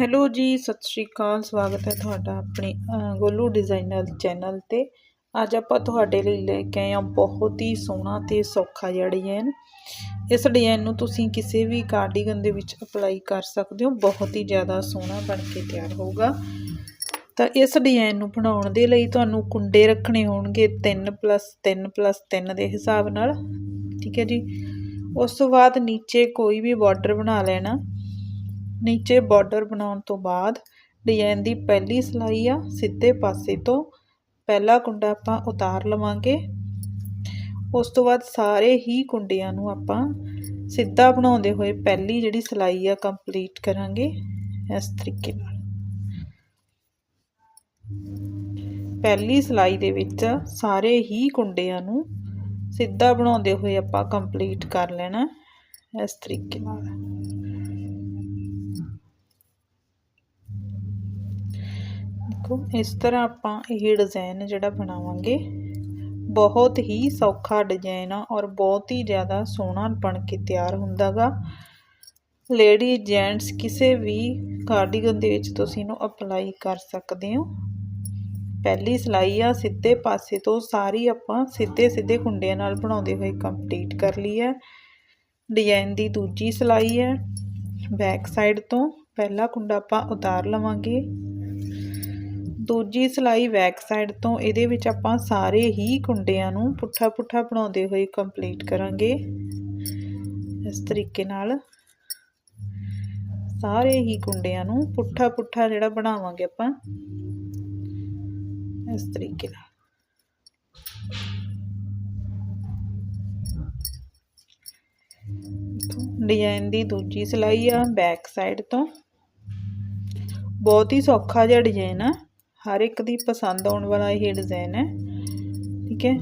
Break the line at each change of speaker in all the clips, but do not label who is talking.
Hello ਜੀ, ਸਤਿ ਸ਼੍ਰੀ ਅਕਾਲ। ਸਵਾਗਤ ਹੈ ਤੁਹਾਡਾ ਆਪਣੇ ਗੋਲੂ ਡਿਜ਼ਾਈਨਰ ਚੈਨਲ ਤੇ। ਅੱਜ ਆਪਾਂ ਤੁਹਾਡੇ ਲਈ ਲੈ ਕੇ ਆਏ ਹਾਂ ਬਹੁਤ ਹੀ ਸੋਹਣਾ ਤੇ ਸੌਖਾ ਜਿਹਾ ਡਿਜ਼ਾਈਨ ਇਸ ਡਿਜ਼ਾਈਨ ਨੂੰ ਤੁਸੀਂ ਕਿਸੇ ਵੀ ਕਾਰਡੀਗਨ ਦੇ ਵਿੱਚ ਅਪਲਾਈ ਕਰ ਸਕਦੇ ਹੋ। ਬਹੁਤ ਹੀ ਜ਼ਿਆਦਾ ਸੋਹਣਾ ਬਣ ਕੇ ਤਿਆਰ ਹੋਊਗਾ। ਤਾਂ ਇਸ ਡਿਜ਼ਾਈਨ ਨੂੰ ਬਣਾਉਣ ਦੇ ਲਈ ਤੁਹਾਨੂੰ ਕੁੰਡੇ ਰੱਖਣੇ ਹੋਣਗੇ 3 3 3 ਦੇ ਹਿਸਾਬ ਨਾਲ। ਠੀਕ ਹੈ ਜੀ। ਉਸ ਤੋਂ ਬਾਅਦ ਨੀਚੇ ਕੋਈ ਵੀ ਬਾਰਡਰ ਬਣਾ ਲੈਣਾ। ਨੀਚੇ ਬਾਰਡਰ ਬਣਾਉਣ ਤੋਂ ਬਾਅਦ ਡਿਜ਼ਾਈਨ ਦੀ ਪਹਿਲੀ ਸਲਾਈ ਆ, ਸਿੱਧੇ ਪਾਸੇ ਤੋਂ। ਪਹਿਲਾ ਕੁੰਡਾ ਆਪਾਂ ਉਤਾਰ ਲਵਾਂਗੇ। ਉਸ ਤੋਂ ਬਾਅਦ ਸਾਰੇ ਹੀ ਕੁੰਡਿਆਂ ਨੂੰ ਆਪਾਂ ਸਿੱਧਾ ਬਣਾਉਂਦੇ ਹੋਏ ਪਹਿਲੀ ਜਿਹੜੀ ਸਲਾਈ ਆ, ਕੰਪਲੀਟ ਕਰਾਂਗੇ ਇਸ ਤਰੀਕੇ ਨਾਲ। ਪਹਿਲੀ ਸਲਾਈ ਦੇ ਵਿੱਚ ਸਾਰੇ ਹੀ ਕੁੰਡਿਆਂ ਨੂੰ ਸਿੱਧਾ ਬਣਾਉਂਦੇ ਹੋਏ ਆਪਾਂ ਕੰਪਲੀਟ ਕਰ ਲੈਣਾ ਇਸ ਤਰੀਕੇ ਨਾਲ। ਦੇਖੋ ਇਸ ਤਰ੍ਹਾਂ ਆਪਾਂ ਇਹ ਡਿਜ਼ਾਈਨ ਜਿਹੜਾ ਬਣਾਵਾਂਗੇ, ਬਹੁਤ ਹੀ ਸੌਖਾ ਡਿਜ਼ਾਈਨ ਆ ਔਰ ਬਹੁਤ ਹੀ ਜ਼ਿਆਦਾ ਸੋਹਣਾ ਬਣ ਕੇ ਤਿਆਰ ਹੁੰਦਾਗਾ। ਲੇਡੀ ਜੈਂਟਸ ਕਿਸੇ ਵੀ ਕਾਰਡੀਗਨ ਦੇ ਵਿੱਚ ਤੁਸੀਂ ਇਹਨੂੰ ਅਪਲਾਈ ਕਰ ਸਕਦੇ ਹੋ। ਪਹਿਲੀ ਸਿਲਾਈ ਆ, ਸਿੱਧੇ ਪਾਸੇ ਤੋਂ ਸਾਰੀ ਆਪਾਂ ਸਿੱਧੇ ਸਿੱਧੇ ਕੁੰਡਿਆਂ ਨਾਲ ਬਣਾਉਂਦੇ ਹੋਏ ਕੰਪਲੀਟ ਕਰ ਲਈ ਹੈ। ਡਿਜ਼ਾਈਨ ਦੀ ਦੂਜੀ ਸਿਲਾਈ ਹੈ ਬੈਕ ਸਾਈਡ ਤੋਂ ਪਹਿਲਾ ਕੁੰਡਾ ਆਪਾਂ ਉਤਾਰ ਲਵਾਂਗੇ। ਦੂਜੀ ਸਿਲਾਈ ਬੈਕ ਸਾਈਡ ਤੋਂ ਇਹਦੇ ਵਿੱਚ ਆਪਾਂ ਸਾਰੇ ਹੀ ਕੁੰਡਿਆਂ ਨੂੰ ਪੁੱਠਾ ਪੁੱਠਾ ਬਣਾਉਂਦੇ ਹੋਏ ਕੰਪਲੀਟ ਕਰਾਂਗੇ। ਇਸ ਤਰੀਕੇ ਨਾਲ ਸਾਰੇ ਹੀ ਕੁੰਡਿਆਂ ਨੂੰ ਪੁੱਠਾ ਪੁੱਠਾ ਜਿਹੜਾ ਬਣਾਵਾਂਗੇ ਆਪਾਂ। ਇਸ ਤਰੀਕੇ ਨਾਲ। ਡਿਜ਼ਾਈਨ ਦੀ ਦੂਜੀ ਸਿਲਾਈ ਆ ਬੈਕ ਸਾਈਡ ਤੋਂ। ਬਹੁਤ ਹੀ ਸੌਖਾ ਜਿਹਾ ਡਿਜ਼ਾਈਨ ਆ। ਹਰ ਇੱਕ ਦੀ ਪਸੰਦ ਆਉਣ ਵਾਲਾ ਇਹ ਡਿਜ਼ਾਈਨ ਹੈ। ਠੀਕ ਹੈ?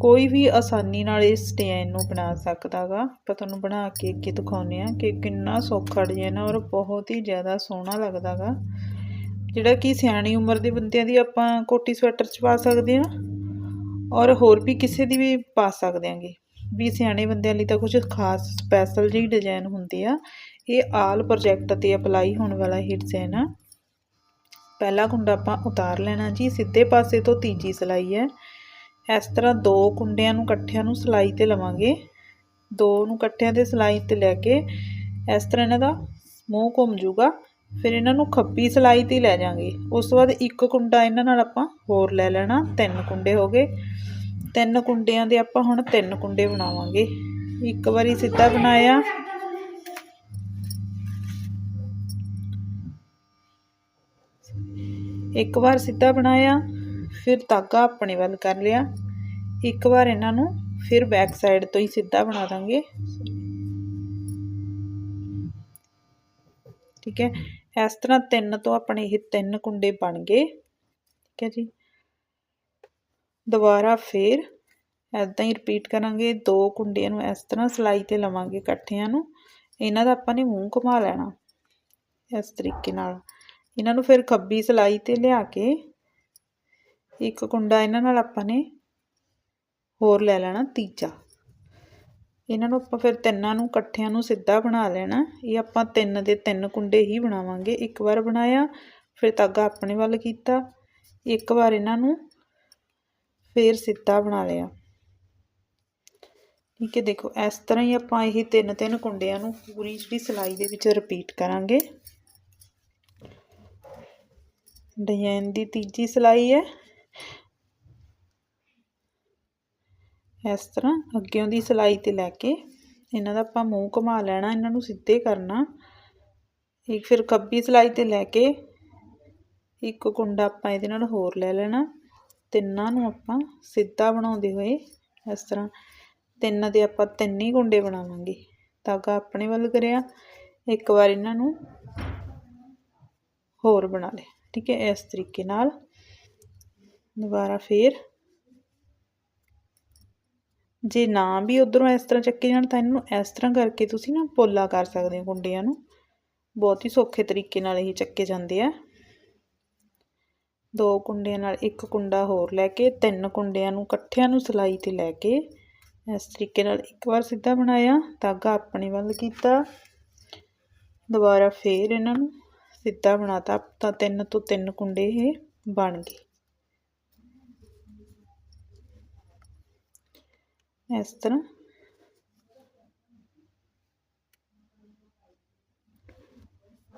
ਕੋਈ ਵੀ ਆਸਾਨੀ ਨਾਲ ਇਸ ਡਿਜ਼ਾਈਨ ਨੂੰ ਬਣਾ ਸਕਦਾਗਾ। ਆਪਾਂ ਤੁਹਾਨੂੰ ਬਣਾ ਕੇ ਅੱਗੇ ਦਿਖਾਉਂਦੇ ਆ ਕਿ ਕਿੰਨਾ ਸੌਖਾ ਡਿਜ਼ਾਈਨ ਆ ਔਰ ਬਹੁਤ ਹੀ ਜ਼ਿਆਦਾ ਸੋਹਣਾ ਲੱਗਦਾਗਾ। ਜਿਹੜਾ ਕਿ ਸਿਆਣੀ ਉਮਰ ਦੇ ਬੰਦਿਆਂ ਦੀ ਆਪਾਂ ਕੋਟੀ ਸਵੈਟਰ 'ਚ ਪਾ ਸਕਦੇ ਆ ਔਰ ਹੋਰ ਵੀ ਕਿਸੇ ਦੀ ਵੀ ਪਾ ਸਕਦੇ ਆਂਗੇ ਵੀ ਸਿਆਣੇ ਬੰਦਿਆਂ ਲਈ ਤਾਂ ਕੁਝ ਖਾਸ ਸਪੈਸ਼ਲ ਜਿਹੀ ਡਿਜ਼ਾਈਨ ਹੁੰਦੀ ਆ। ਇਹ ਆਲ ਪ੍ਰੋਜੈਕਟ ਤੇ ਅਪਲਾਈ ਹੋਣ ਵਾਲਾ ਹੀ ਡਿਜ਼ਾਈਨ ਆ। ਪਹਿਲਾ ਕੁੰਡਾ ਆਪਾਂ ਉਤਾਰ ਲੈਣਾ ਜੀ, ਸਿੱਧੇ ਪਾਸੇ ਤੋਂ ਤੀਜੀ ਸਲਾਈ ਹੈ। ਇਸ ਤਰ੍ਹਾਂ ਦੋ ਕੁੰਡਿਆਂ ਨੂੰ ਇਕੱਠਿਆਂ ਨੂੰ ਸਲਾਈ ਤੇ ਲਵਾਂਗੇ। ਦੋ ਨੂੰ ਇਕੱਠਿਆਂ ਤੇ ਸਲਾਈ ਤੇ ਲੈ ਕੇ ਇਸ ਤਰ੍ਹਾਂ ਇਹਨਾਂ ਦਾ ਮੂੰਹ ਘੁੰਮ ਜੂਗਾ। ਫਿਰ ਇਹਨਾਂ ਨੂੰ ਖੱਬੀ ਸਲਾਈ ਤੇ ਲੈ ਜਾਾਂਗੇ। ਉਸ ਤੋਂ ਬਾਅਦ ਇੱਕ ਕੁੰਡਾ ਇਹਨਾਂ ਨਾਲ ਆਪਾਂ ਹੋਰ ਲੈ ਲੈਣਾ, ਤਿੰਨ ਕੁੰਡੇ ਹੋ ਗਏ। ਤਿੰਨ ਕੁੰਡਿਆਂ ਦੇ ਆਪਾਂ ਹੁਣ ਤਿੰਨ ਕੁੰਡੇ ਬਣਾਵਾਂਗੇ। ਇੱਕ ਵਾਰੀ ਸਿੱਧਾ ਬਣਾਇਆ। ਇੱਕ ਵਾਰ ਸਿੱਧਾ ਬਣਾਇਆ, ਫਿਰ ਧਾਗਾ ਆਪਣੇ ਵੱਲ ਕਰ ਲਿਆ। ਇੱਕ ਵਾਰ ਇਹਨਾਂ ਨੂੰ ਫਿਰ ਬੈਕ ਸਾਈਡ ਤੋਂ ਹੀ ਸਿੱਧਾ ਬਣਾ ਦਾਂਗੇ। ਠੀਕ ਹੈ? ਇਸ ਤਰ੍ਹਾਂ ਤਿੰਨ ਤੋਂ ਆਪਣੇ ਇਹ ਤਿੰਨ ਕੁੰਡੇ ਬਣ ਗਏ। ਠੀਕ ਹੈ ਜੀ? ਦੁਬਾਰਾ ਫਿਰ ਐਦਾਂ ਹੀ ਰਿਪੀਟ ਕਰਾਂਗੇ। ਦੋ ਕੁੰਡਿਆਂ ਨੂੰ ਇਸ ਤਰ੍ਹਾਂ ਸਲਾਈ ਤੇ ਲਵਾਂਗੇ ਇਕੱਠਿਆਂ ਨੂੰ। ਇਹਨਾਂ ਦਾ ਆਪਾਂ ਨੇ ਮੂੰਹ ਘੁਮਾ ਲੈਣਾ ਇਸ ਤਰੀਕੇ ਨਾਲ। ਇਹਨਾਂ ਨੂੰ ਫਿਰ ਖੱਬੀ ਸਲਾਈ ਤੇ ਲਿਆ ਕੇ ਇੱਕ ਕੁੰਡਾ ਇਹਨਾਂ ਨਾਲ ਆਪਾਂ ਨੇ ਹੋਰ ਲੈ ਲੈਣਾ ਤੀਜਾ। ਇਹਨਾਂ ਨੂੰ ਆਪਾਂ ਫਿਰ ਤਿੰਨਾਂ ਨੂੰ ਇਕੱਠਿਆਂ ਨੂੰ ਸਿੱਧਾ ਬਣਾ ਲੈਣਾ। ਇਹ ਆਪਾਂ ਤਿੰਨ ਦੇ ਤਿੰਨ ਕੁੰਡੇ ਹੀ ਬਣਾਵਾਂਗੇ। ਇੱਕ ਵਾਰ ਬਣਾਇਆ, ਫਿਰ ਧਾਗਾ ਆਪਣੇ ਵੱਲ ਕੀਤਾ। ਇੱਕ ਵਾਰ ਇਹਨਾਂ ਨੂੰ ਫਿਰ ਸਿੱਧਾ ਬਣਾ ਲਿਆ। ਠੀਕ ਹੈ, ਦੇਖੋ, ਇਸ ਤਰ੍ਹਾਂ ਹੀ ਆਪਾਂ ਇਹ ਤਿੰਨ ਤਿੰਨ ਕੁੰਡਿਆਂ ਨੂੰ ਪੂਰੀ ਜਿਹੜੀ ਸਲਾਈ ਦੇ ਵਿੱਚ ਰਿਪੀਟ ਕਰਾਂਗੇ। ਡਿਜ਼ਾਈਨ ਦੀ ਤੀਜੀ ਸਲਾਈ ਹੈ। ਇਸ ਤਰ੍ਹਾਂ ਅੱਗੇੋਂ ਦੀ ਸਲਾਈ ਤੇ ਲੈ ਕੇ ਇਹਨਾਂ ਦਾ ਆਪਾਂ ਮੂੰਹ ਘੁਮਾ ਲੈਣਾ, ਇਹਨਾਂ ਨੂੰ ਸਿੱਧੇ ਕਰਨਾ। ਇੱਕ ਫਿਰ ਖੱਬੀ ਸਲਾਈ ਤੇ ਲੈ ਕੇ ਇੱਕ ਕੁੰਡਾ ਆਪਾਂ ਇਹਦੇ ਨਾਲ ਹੋਰ ਲੈ ਲੈਣਾ। ਤਿੰਨਾਂ ਨੂੰ ਆਪਾਂ ਸਿੱਧਾ ਬਣਾਉਂਦੇ ਹੋਏ ਇਸ ਤਰ੍ਹਾਂ ਤਿੰਨ ਦੇ ਆਪਾਂ ਤਿੰਨ ਹੀ ਕੁੰਡੇ ਬਣਾਵਾਂਗੇ। ਤਾਗਾ ਆਪਣੇ ਵੱਲ ਕਰਿਆ, ਇੱਕ ਵਾਰ ਇਹਨਾਂ ਨੂੰ ਹੋਰ ਬਣਾ ਲਿਆ। ਠੀਕ ਹੈ, ਇਸ ਤਰੀਕੇ ਨਾਲ। ਦੁਬਾਰਾ ਫੇਰ। ਜੇ ਨਾ ਵੀ ਉਧਰੋਂ ਇਸ ਤਰ੍ਹਾਂ ਚੱਕੇ ਜਾਣ, ਤਾਂ ਇਹਨੂੰ ਇਸ ਤਰ੍ਹਾਂ ਕਰਕੇ ਤੁਸੀਂ ਨਾ ਪੋਲਾ ਕਰ ਸਕਦੇ ਹੋ ਕੁੰਡਿਆਂ ਨੂੰ। ਬਹੁਤ ਹੀ ਸੌਖੇ ਤਰੀਕੇ ਨਾਲ ਇਹ ਚੱਕੇ ਜਾਂਦੇ ਆ। ਦੋ ਕੁੰਡਿਆਂ ਨਾਲ ਇੱਕ ਕੁੰਡਾ ਹੋਰ ਲੈ ਕੇ, ਤਿੰਨ ਕੁੰਡਿਆਂ ਨੂੰ ਇਕੱਠਿਆਂ ਨੂੰ ਸਲਾਈ ਤੇ ਲੈ ਕੇ, ਇਸ ਤਰੀਕੇ ਨਾਲ ਇੱਕ ਵਾਰ ਸਿੱਧਾ ਬਣਾਇਆ, ਧਾਗਾ ਆਪਣੇ ਵੱਲ ਕੀਤਾ। ਦੁਬਾਰਾ ਫੇਰ ਇਹਨਾਂ ਨੂੰ ਸਿੱਧਾ ਬਣਾਤਾ, ਤਾਂ ਤਿੰਨ ਤੋਂ ਤਿੰਨ ਕੁੰਡੇ ਇਹ ਬਣ ਗਏ। ਇਸ ਤਰ੍ਹਾਂ।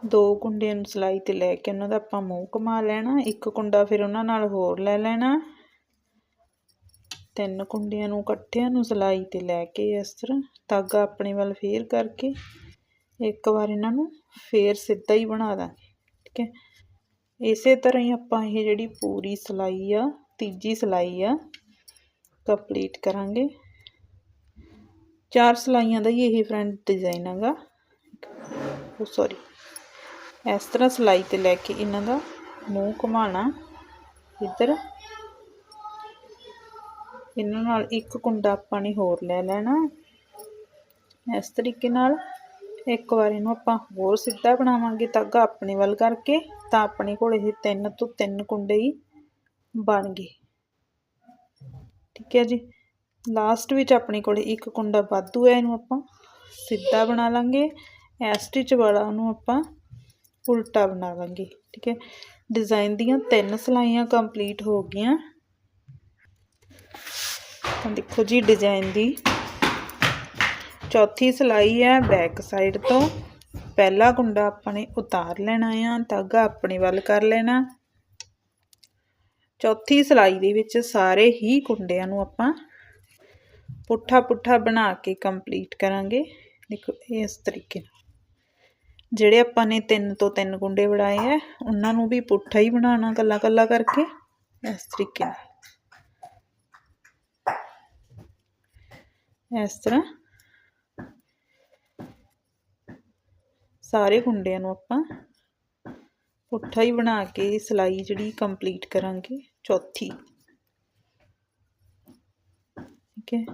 ਦੋ ਕੁੰਡਿਆਂ ਨੂੰ ਸਿਲਾਈ ਤੇ ਲੈ ਕੇ ਉਹਨਾਂ ਦਾ ਆਪਾਂ ਮੂੰਹ ਕਮਾ ਲੈਣਾ, ਇੱਕ ਕੁੰਡਾ ਫਿਰ ਉਹਨਾਂ ਨਾਲ ਹੋਰ ਲੈ ਲੈਣਾ। ਤਿੰਨ ਕੁੰਡਿਆਂ ਨੂੰ ਇਕੱਠਿਆਂ ਨੂੰ ਸਿਲਾਈ ਤੇ ਲੈ ਕੇ ਇਸ ਤਰ੍ਹਾਂ, ਧਾਗਾ ਆਪਣੇ ਵੱਲ ਫੇਰ ਕਰਕੇ। ਇੱਕ ਵਾਰ ਇਹਨਾਂ ਨੂੰ ਫੇਰ ਸਿੱਧਾ ਹੀ ਬਣਾ ਦਾਂਗੇ, ਠੀਕ ਹੈ? ਇਸੇ ਤਰ੍ਹਾਂ ਹੀ ਆਪਾਂ ਇਹ ਜਿਹੜੀ ਪੂਰੀ ਸਿਲਾਈ ਆ, ਤੀਜੀ ਸਿਲਾਈ ਆ ਕੰਪਲੀਟ ਕਰਾਂਗੇ। ਚਾਰ ਸਿਲਾਈਆਂ ਦਾ ਹੀ ਇਹ ਫਰੰਟ ਡਿਜ਼ਾਈਨ ਹੈਗਾ। ਉਹ ਸੌਰੀ ਇਸ ਤਰ੍ਹਾਂ ਸਿਲਾਈ ਤੇ ਲੈ ਕੇ ਇਹਨਾਂ ਦਾ ਮੂੰਹ ਘੁਮਾਣਾ ਇੱਧਰ। ਇਹਨਾਂ ਨਾਲ ਇੱਕ ਕੁੰਡਾ ਆਪਾਂ ਨੇ ਹੋਰ ਲੈ ਲੈਣਾ। ਇਸ ਤਰੀਕੇ ਨਾਲ ਇੱਕ ਵਾਰ ਇਹਨੂੰ ਆਪਾਂ ਹੋਰ ਸਿੱਧਾ ਬਣਾਵਾਂਗੇ ਧਾਗਾ ਆਪਣੇ ਵੱਲ ਕਰਕੇ, ਤਾਂ ਆਪਣੇ ਕੋਲ ਇਹ ਤਿੰਨ ਤੋਂ ਤਿੰਨ ਕੁੰਡੇ ਹੀ ਬਣ ਗਏ। ਠੀਕ ਹੈ ਜੀ। ਲਾਸਟ ਵਿੱਚ ਆਪਣੇ ਕੋਲ ਇੱਕ ਕੁੰਡਾ ਵਾਧੂ ਹੈ, ਇਹਨੂੰ ਆਪਾਂ ਸਿੱਧਾ ਬਣਾ ਲਾਂਗੇ। ਐ ਸਟਿਚ ਵਾਲਾ ਉਹਨੂੰ ਆਪਾਂ ਉਲਟਾ ਬਣਾ ਲਾਂਗੇ। ਠੀਕ ਹੈ। ਡਿਜ਼ਾਈਨ ਦੀਆਂ ਤਿੰਨ ਸਲਾਈਆਂ ਕੰਪਲੀਟ ਹੋ ਗਈਆਂ। ਤਾਂ ਦੇਖੋ ਜੀ, ਡਿਜ਼ਾਈਨ ਦੀ ਚੌਥੀ ਸਲਾਈ ਹੈ ਬੈਕ ਸਾਈਡ ਤੋਂ। ਪਹਿਲਾ ਗੁੰਡਾ ਆਪਾਂ ਨੇ ਉਤਾਰ ਲੈਣਾ ਆ, ਧਾਗਾ ਆਪਣੇ ਵੱਲ ਕਰ ਲੈਣਾ। ਚੌਥੀ ਸਲਾਈ ਦੇ ਵਿੱਚ ਸਾਰੇ ਹੀ ਕੁੰਡਿਆਂ ਨੂੰ ਆਪਾਂ ਪੁੱਠਾ ਪੁੱਠਾ ਬਣਾ ਕੇ ਕੰਪਲੀਟ ਕਰਾਂਗੇ। ਦੇਖੋ ਇਸ ਤਰੀਕੇ ਨਾਲ। ਜਿਹੜੇ ਆਪਾਂ ਨੇ ਤਿੰਨ ਤੋਂ ਤਿੰਨ ਗੁੰਡੇ ਬਣਾਏ ਆ, ਉਹਨਾਂ ਨੂੰ ਵੀ ਪੁੱਠਾ ਹੀ ਬਣਾਉਣਾ ਕੱਲਾ ਕੱਲਾ ਕਰਕੇ, ਇਸ ਤਰੀਕੇ ਨਾਲ। ਇਸ ਤਰ੍ਹਾਂ ਸਾਰੇ ਕੁੰਡਿਆਂ ਨੂੰ ਆਪਾਂ ਪੁੱਠਾ ਹੀ ਬਣਾ ਕੇ ਸਿਲਾਈ ਜਿਹੜੀ ਕੰਪਲੀਟ ਕਰਾਂਗੇ, ਚੌਥੀ। ਠੀਕ ਹੈ।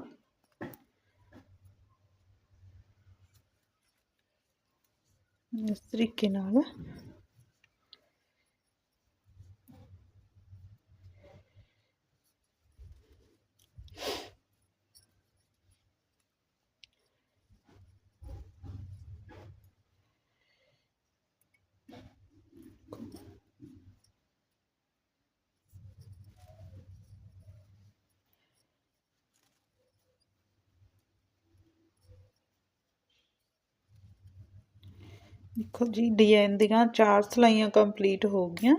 ਇਸ ਤਰੀਕੇ ਨਾਲ ਦੇਖੋ ਜੀ ਡਿਜ਼ਾਈਨ ਦੀਆਂ ਚਾਰ ਸਲਾਈਆਂ ਕੰਪਲੀਟ ਹੋ ਗਈਆਂ।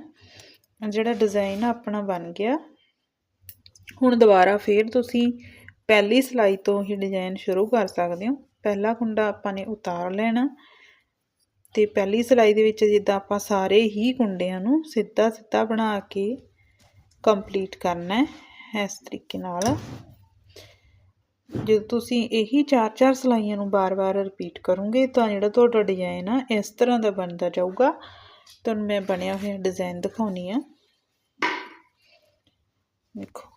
ਜਿਹੜਾ ਡਿਜ਼ਾਈਨ ਆਪਣਾ ਬਣ ਗਿਆ। ਹੁਣ ਦੁਬਾਰਾ ਫੇਰ ਤੁਸੀਂ ਪਹਿਲੀ ਸਲਾਈ ਤੋਂ ਹੀ ਡਿਜ਼ਾਈਨ ਸ਼ੁਰੂ ਕਰ ਸਕਦੇ ਹੋ। ਪਹਿਲਾ ਕੁੰਡਾ ਆਪਾਂ ਨੇ ਉਤਾਰ ਲੈਣਾ। ਤੇ ਪਹਿਲੀ ਸਲਾਈ ਦੇ ਵਿੱਚ ਜਿੱਦਾਂ ਆਪਾਂ ਸਾਰੇ ਹੀ ਕੁੰਡਿਆਂ ਨੂੰ ਸਿੱਧਾ ਸਿੱਧਾ ਬਣਾ ਕੇ ਕੰਪਲੀਟ ਕਰਨਾ ਹੈ, ਇਸ ਤਰੀਕੇ ਨਾਲ। ਜਦੋਂ ਤੁਸੀਂ ਇਹੀ ਚਾਰ ਚਾਰ ਸਲਾਈਆਂ ਨੂੰ ਬਾਰ-ਬਾਰ ਰਿਪੀਟ ਕਰੋਗੇ, ਤਾਂ ਜਿਹੜਾ ਤੁਹਾਡਾ ਡਿਜ਼ਾਈਨ ਆ, ਇਸ ਤਰ੍ਹਾਂ ਦਾ ਬਣਦਾ ਜਾਊਗਾ। ਤੁਹਾਨੂੰ ਮੈਂ ਬਣਿਆ ਹੋਇਆ ਡਿਜ਼ਾਈਨ ਦਿਖਾਉਣੀ ਆ। ਦੇਖੋ।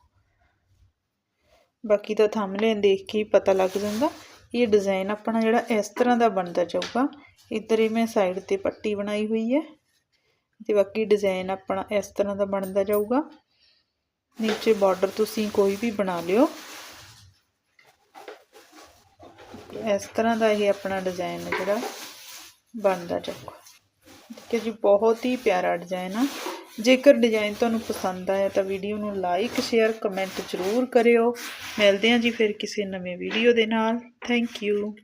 ਬਾਕੀ ਤਾਂ ਥੰਬਨੇਲ ਦੇਖ ਕੇ ਹੀ ਪਤਾ ਲੱਗ ਜਾਂਦਾ। ਇਹ ਡਿਜ਼ਾਈਨ ਆਪਣਾ ਜਿਹੜਾ ਇਸ ਤਰ੍ਹਾਂ ਦਾ ਬਣਦਾ ਜਾਊਗਾ। ਇੱਧਰ ਹੀ ਮੈਂ ਸਾਈਡ ਤੇ ਪੱਟੀ ਬਣਾਈ ਹੋਈ ਹੈ। ਤੇ ਬਾਕੀ ਡਿਜ਼ਾਈਨ ਆਪਣਾ ਇਸ ਤਰ੍ਹਾਂ ਦਾ ਬਣਦਾ ਜਾਊਗਾ। ਨੀਚੇ ਬਾਰਡਰ ਤੁਸੀਂ ਕੋਈ ਵੀ ਬਣਾ ਲਿਓ। ਇਸ ਤਰ੍ਹਾਂ ਦਾ ਇਹ ਆਪਣਾ ਡਿਜ਼ਾਈਨ ਜਿਹੜਾ ਬਣਦਾ ਜਾਊਗਾ ਠੀਕ ਹੈ ਜੀ, ਬਹੁਤ ਹੀ ਪਿਆਰਾ ਡਿਜ਼ਾਈਨ ਆ। ਜੇਕਰ ਡਿਜ਼ਾਈਨ ਤੁਹਾਨੂੰ ਪਸੰਦ ਆਇਆ ਤਾਂ ਵੀਡੀਓ ਨੂੰ ਲਾਈਕ ਸ਼ੇਅਰ ਕਮੈਂਟ ਜ਼ਰੂਰ ਕਰਿਓ। ਮਿਲਦੇ ਹਾਂ ਜੀ ਫਿਰ ਕਿਸੇ ਨਵੇਂ ਵੀਡੀਓ ਦੇ ਨਾਲ। Thank you